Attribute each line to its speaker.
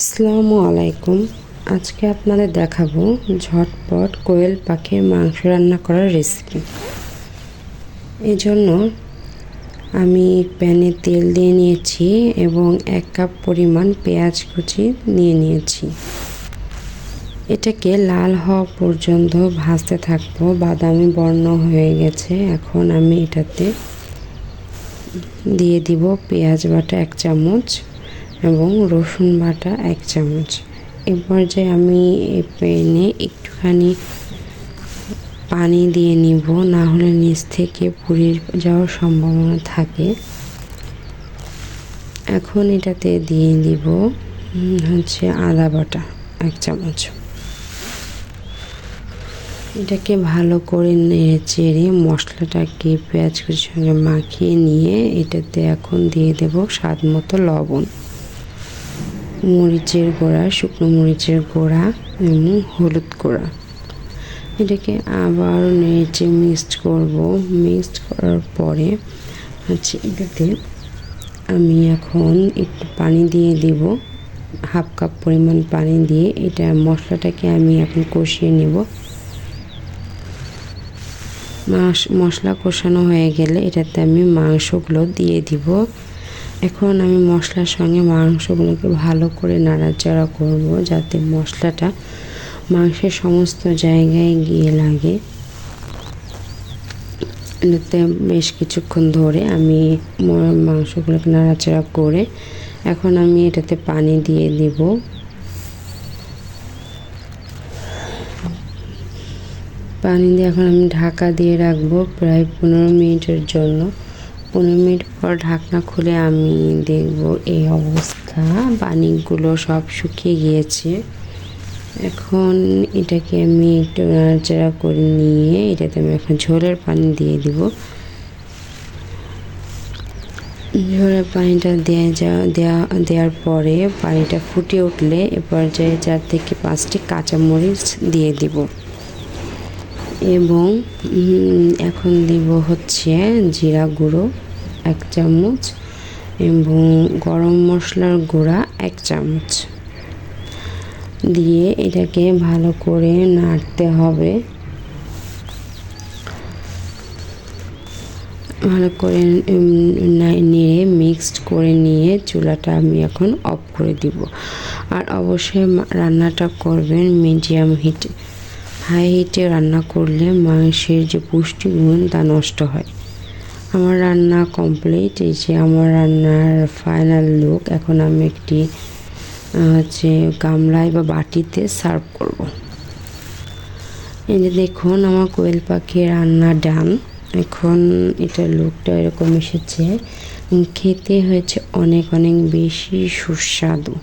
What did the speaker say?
Speaker 1: আসসালামু আলাইকুম। আজকে আপনাদের দেখাবো ঝটপট কোয়েল পাখির মাংস রান্না করার রেসিপি এই জন্য আমি প্যানে তেল দিয়ে নিয়েছি এবং এক কাপ পরিমাণ পেঁয়াজ কুচি নিয়ে নিয়েছি। এটাকে লাল হওয়া পর্যন্ত ভাজতে থাকব। বাদামি বর্ণ হয়ে গেছে। এখন আমি এটাতে দিয়ে দিব পেঁয়াজ বাটা এক চামচ। এবং রসুন বাটা এক চামচ। এ পর্যায়ে আমি প্যানে একটুখানি পানি দিয়ে নিব, না হলে নিচ থেকে পুড়ে যাওয়ার সম্ভাবনা থাকে। এখন এটাতে দিয়ে দিব হচ্ছে আদা বাটা এক চামচ। এটাকে ভালো করে নেড়ে চেড়ে মশলাটাকে পেঁয়াজ সঙ্গে মাখিয়ে নিয়ে এটাতে এখন দিয়ে দেব স্বাদ মতো লবণ। মরিচের গোড়া, শুকনো মরিচের গোড়া এবং হলুদ গোড়া। এটাকে আবার নেড়ে মিক্সড করব। মিক্সড করার পরে হচ্ছে এটাতে আমি এখন একটু পানি দিয়ে দিব। হাফ কাপ পরিমাণ পানি দিয়ে এটা মশলাটাকে আমি এখন কষিয়ে নেব। মশলা কষানো হয়ে গেলে এটাতে আমি মাংসগুলো দিয়ে দিব। এখন আমি মশলার সঙ্গে মাংসগুলোকে ভালো করে নাড়াচাড়া করব যাতে মশলাটা মাংসের সমস্ত জায়গায় গিয়ে লাগে। এটাতে বেশ কিছুক্ষণ ধরে আমি মাংসগুলোকে নাড়াচাড়া করে এখন আমি এটাতে পানি দিয়ে দিব। পানি দিয়ে এখন আমি ঢাকা দিয়ে রাখব প্রায় পনেরো মিনিটের জন্য। পনেরো মিনিট পর ঢাকনা খুলে আমি দেখব এই অবস্থা। পানিগুলো সব শুকিয়ে গিয়েছে। এখন এটাকে আমি একটু নাড়াচাড়া করে নিয়ে এটাতে আমি এখন ঝোলের পানি দিয়ে দিব। ঝোলের পানিটা দেওয়া যা দেওয়া দেওয়ার পরে পানিটা ফুটে উঠলে এ পর্যায়ে চার থেকে পাঁচটি কাঁচামরিচ দিয়ে দিব। এবং এখন দিব হচ্ছে জিরা গুঁড়ো। এক চামচ এবং গরম মশলার গুঁড়া এক চামচ। দিয়ে এটাকে ভালো করে নাড়তে হবে। ভালো করে নেড়ে মিক্সড করে নিয়ে চুলাটা আমি এখন অফ করে দিব। আর অবশ্যই রান্নাটা করবেন মিডিয়াম হিটে। হাই হিটে রান্না করলে মাংসের যে পুষ্টিগুণ তা নষ্ট হয়। আমার রান্না কমপ্লিট এই যে আমার রান্নার ফাইনাল লুক এখন আমি একটি হচ্ছে গামলায় বা বাটিতে সার্ভ করব। এই যে দেখুন আমার কোয়েল পাখির রান্না ডান এখন এটা লুকটা এরকম এসেছে খেতে হয়েছে অনেক অনেক বেশি সুস্বাদু।